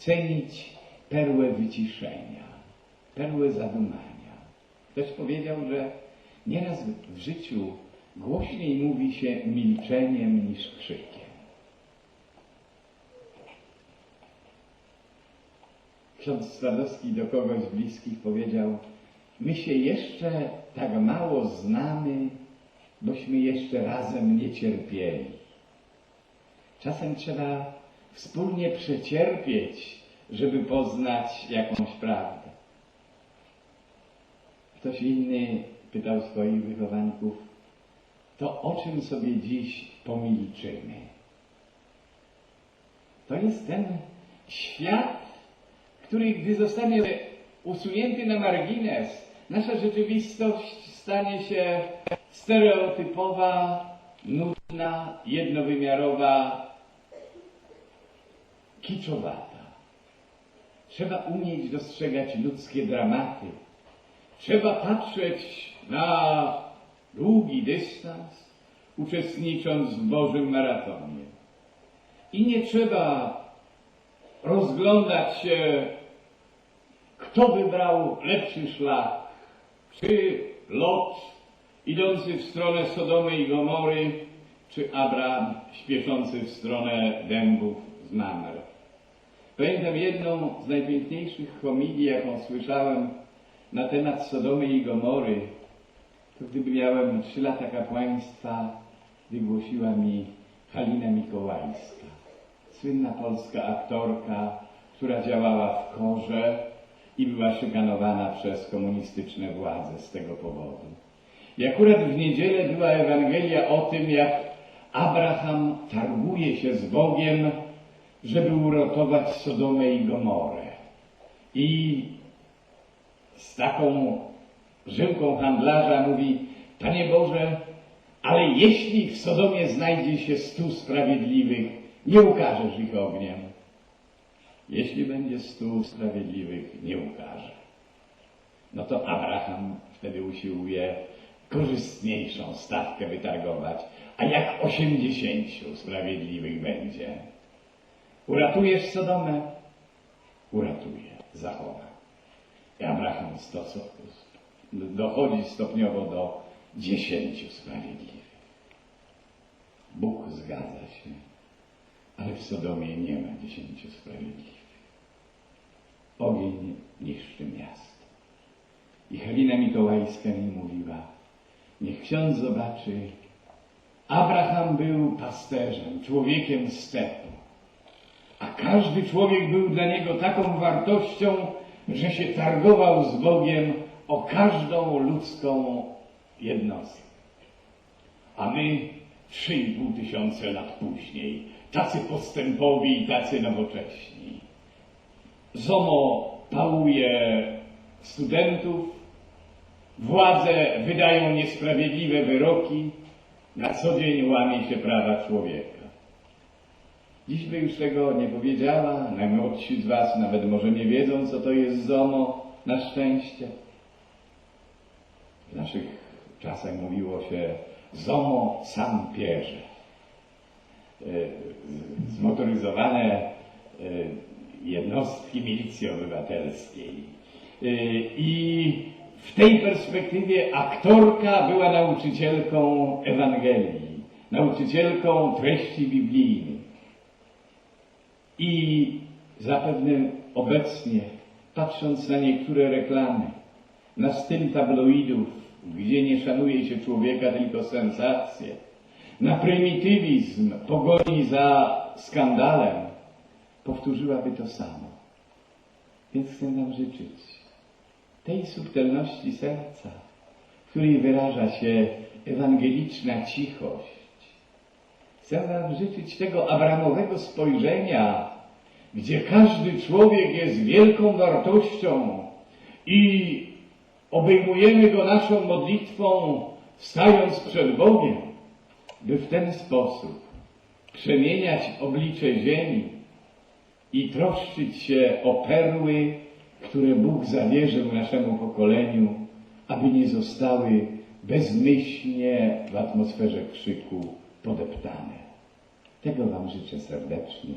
cenić perłę wyciszenia, perłę zadumania. Ktoś powiedział, że nieraz w życiu głośniej mówi się milczeniem niż krzykiem. Ksiądz Stradowski do kogoś bliskich powiedział, my się jeszcze tak mało znamy, bośmy jeszcze razem nie cierpieli. Czasem trzeba wspólnie przecierpieć, żeby poznać jakąś prawdę. Ktoś inny pytał swoich wychowanków, to o czym sobie dziś pomilczymy? To jest ten świat, który gdy zostanie usunięty na margines, nasza rzeczywistość stanie się stereotypowa, nudna, jednowymiarowa, kiczowata. Trzeba umieć dostrzegać ludzkie dramaty. Trzeba patrzeć na długi dystans, uczestnicząc w Bożym maratonie. I nie trzeba rozglądać się, kto wybrał lepszy szlak, czy Lot idący w stronę Sodomy i Gomory, czy Abraham śpieszący w stronę dębów z Mamre. Pamiętam jedną z najpiękniejszych homilii, jaką słyszałem na temat Sodomy i Gomory, to gdyby miałem trzy lata kapłaństwa, wygłosiła mi Halina Mikołajska, słynna polska aktorka, która działała w korze i była szykanowana przez komunistyczne władze z tego powodu. I akurat w niedzielę była Ewangelia o tym, jak Abraham targuje się z Bogiem, żeby uratować Sodomę i Gomorę. I z taką żyłką handlarza mówi, Panie Boże, ale jeśli w Sodomie znajdzie się stu sprawiedliwych, nie ukażesz ich ogniem. Jeśli będzie stu sprawiedliwych, nie ukaże. No to Abraham wtedy usiłuje korzystniejszą stawkę wytargować. A jak osiemdziesięciu sprawiedliwych będzie? Uratujesz Sodomę? Uratuje, zachowa. I Abraham stosu, dochodzi stopniowo do dziesięciu sprawiedliwych. Bóg zgadza się, ale w Sodomie nie ma dziesięciu sprawiedliwych. Ogień niszczy miasto. I Halina Mikołajska mi mówiła, niech ksiądz zobaczy, Abraham był pasterzem, człowiekiem stepu, a każdy człowiek był dla niego taką wartością, że się targował z Bogiem o każdą ludzką jednostkę. A my trzy i pół tysiące lat później, tacy postępowi i tacy nowocześni. ZOMO pałuje studentów, władze wydają niesprawiedliwe wyroki, na co dzień łamie się prawa człowieka. Dziś by już tego nie powiedziała, najmłodsi z Was nawet może nie wiedzą, co to jest ZOMO, na szczęście. W naszych czasach mówiło się ZOMO sam pierze. Zmotoryzowane jednostki milicji obywatelskiej. I w tej perspektywie aktorka była nauczycielką Ewangelii, nauczycielką treści biblijnych. I zapewne obecnie, patrząc na niektóre reklamy, na styl tabloidów, gdzie nie szanuje się człowieka, tylko sensacje, na prymitywizm pogoni za skandalem, powtórzyłaby to samo. Więc chcę nam życzyć tej subtelności serca, w której wyraża się ewangeliczna cichość. Chcę nam życzyć tego abramowego spojrzenia, gdzie każdy człowiek jest wielką wartością i obejmujemy go naszą modlitwą, stając przed Bogiem, by w ten sposób przemieniać oblicze ziemi i troszczyć się o perły, które Bóg zawierzył naszemu pokoleniu, aby nie zostały bezmyślnie w atmosferze krzyku podeptane. Tego Wam życzę serdecznie.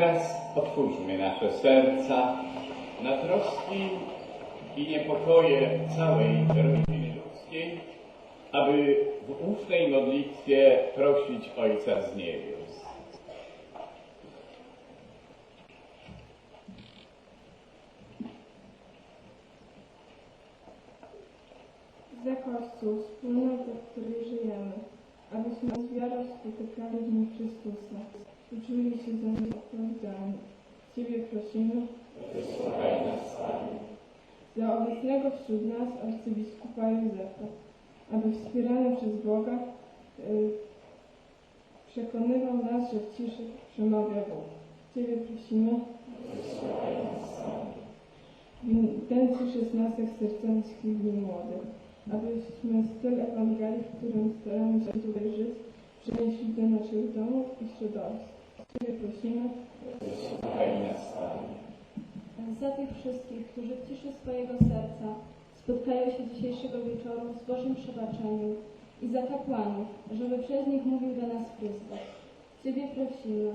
Teraz otwórzmy nasze serca na troski i niepokoje całej rodziny ludzkiej, aby w ufnej modlitwie prosić Ojca z niebios. za Kościół, wspólnotę, w której żyjemy, abyśmy z wiarą spotykali w nim Chrystusa i czuli się za nim odpowiedzialni. Ciebie prosimy za obecnego wśród nas arcybiskupa Józefa, aby wspierany przez Boga y, przekonywał nas, że w ciszy przemawia Bóg. Ciebie prosimy w intencji szesnastek serceńskich dni młodych, abyśmy styl Ewangelii, w którym staramy się żyć, przenieśli do naszych domów i środowisk. Ciebie prosimy za tych wszystkich, którzy w ciszy swojego serca spotkają się dzisiejszego wieczoru w Bożym przebaczeniu i za kapłanów, żeby przez nich mówił do nas Chrystus. Ciebie prosimy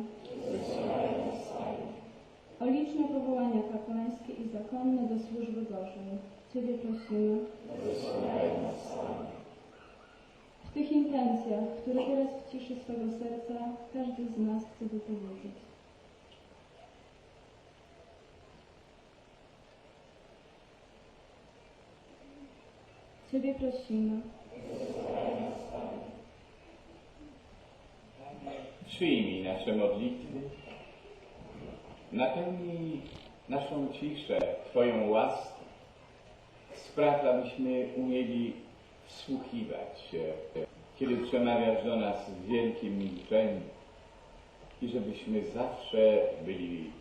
o liczne powołania kapłańskie i zakonne do służby Bożej. Ciebie prosimy w tych intencjach, które teraz w ciszy swego serca każdy z nas chce wypowiedzieć. Ciebie prosimy. Przyjmij nasze modlitwy, napełnij naszą ciszę Twoją łaską, spraw, abyśmy umieli wsłuchiwać się, kiedy przemawiasz do nas w wielkim milczeniu i żebyśmy zawsze byli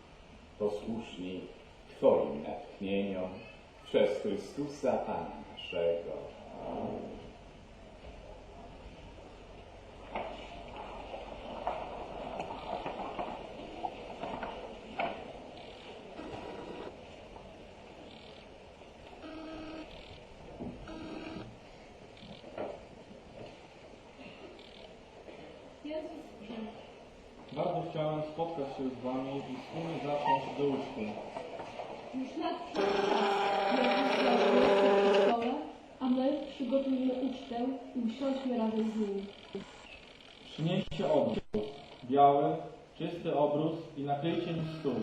posłuszni Twoim natchnieniom przez Chrystusa Pana naszego. Jezus spotkać się z Wami i wspólnie zacząć douczkę. Już przy stole, a my przygotujmy ucztę i usiądźmy razem z nim. Przynieście obrus, biały, czysty obrus i nakryjcie nim stół.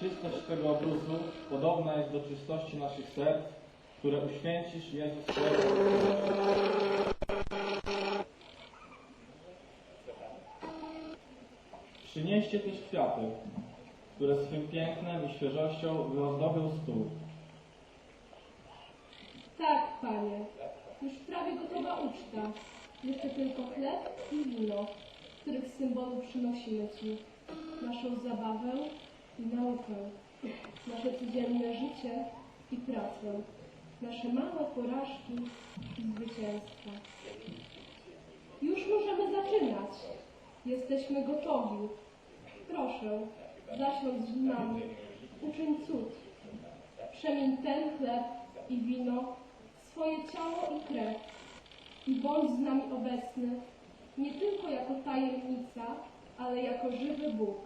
Czystość tego obrusu podobna jest do czystości naszych serc, które uświęcisz Jezus swojego Przynieście też kwiaty, które swym pięknem i świeżością wyozdobią stół. Tak, Panie, już prawie gotowa uczta. Jeszcze tylko chleb i wino, których symbolu przynosimy Ci. Naszą zabawę i naukę, nasze codzienne życie i pracę, nasze małe porażki i zwycięstwa. Jesteśmy gotowi. Proszę, zasiądź z nami. Uczyń cud. Przemień ten chleb i wino swoje ciało i krew i bądź z nami obecny, nie tylko jako tajemnica, ale jako żywy Bóg.